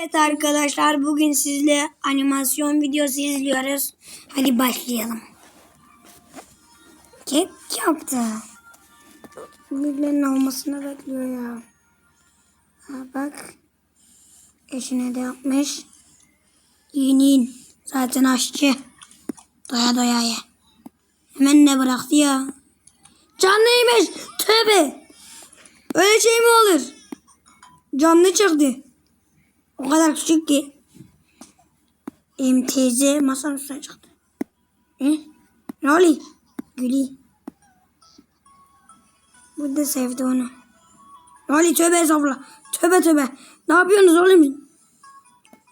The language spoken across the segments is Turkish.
Evet arkadaşlar bugün sizle animasyon videosu izliyoruz. Hadi başlayalım. Kek yaptı. Birilerinin olmasını bekliyor ya. Ha bak. Eşine de yapmış. Yiyin. Zaten aşçı. Doya doya ye. Hemen ne bıraktı ya? Canlıymış. Tövbe. Öyle şey mi olur? Canlı çıktı. O kadar küçük ki. Benim teyze masanın üstüne çıktı. Hı? Ne oluyor? Gülü. Bu da sevdi onu. Ne oluyor? Tövbe estağfurullah. Tövbe tövbe. Ne yapıyorsunuz oğlum?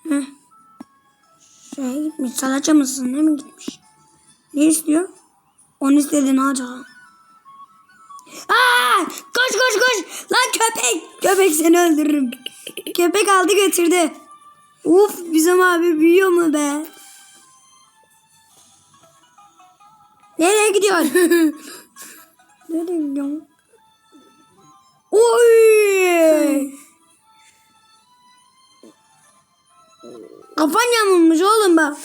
Hı? Şey gitmiş. Salaça mısın? Ne mi gitmiş? Ne istiyor? Onu istedi ne olacak? Aa! Koş koş koş! Lan köpek! Köpek seni öldürürüm. Köpek aldı götürdü. Uf bizim abi büyüyor mu be? Nereye gidiyorsun? Nereye gidiyorsun? Oy! Kafan yamulmuş oğlum bak.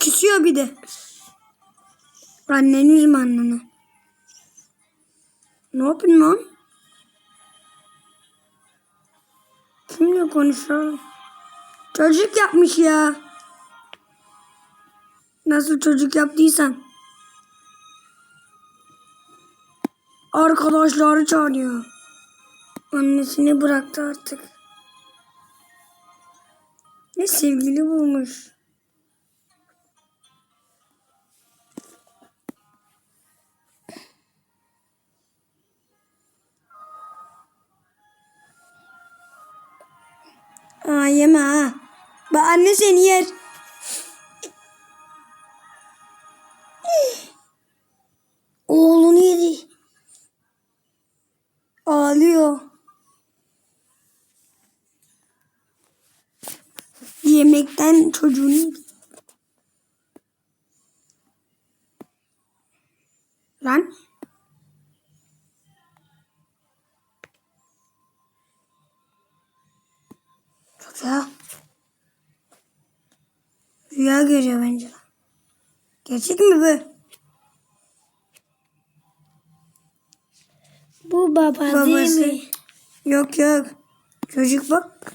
Küsüyor bir de. Anneni üzme anneni. Ne yapıyorsun lan? Kimle konuşuyor? Çocuk yapmış ya. Nasıl çocuk yaptıysan. Arkadaşları çağırıyor. Annesini bıraktı artık. Ne sevgili bulmuş. Aa yeme ha. Bak anne seni yer. Oğlunu yedi. Ağlıyor. Yemekten çocuğunu yedi. Lan. Çocuğa. Rüya görüyor bence. Gerçek mi bu? Bu baba değil Babası. mi? Yok yok. Çocuk bak.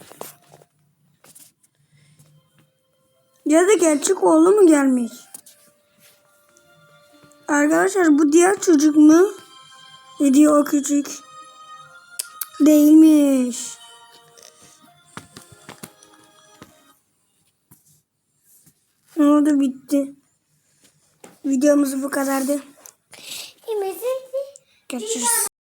Ya da gerçek oğlu mu gelmiş? Arkadaşlar bu diğer çocuk mu? Ne diyor o küçük? Değilmiş. Oldu bitti. Videomuz bu kadardı. Görüşürüz.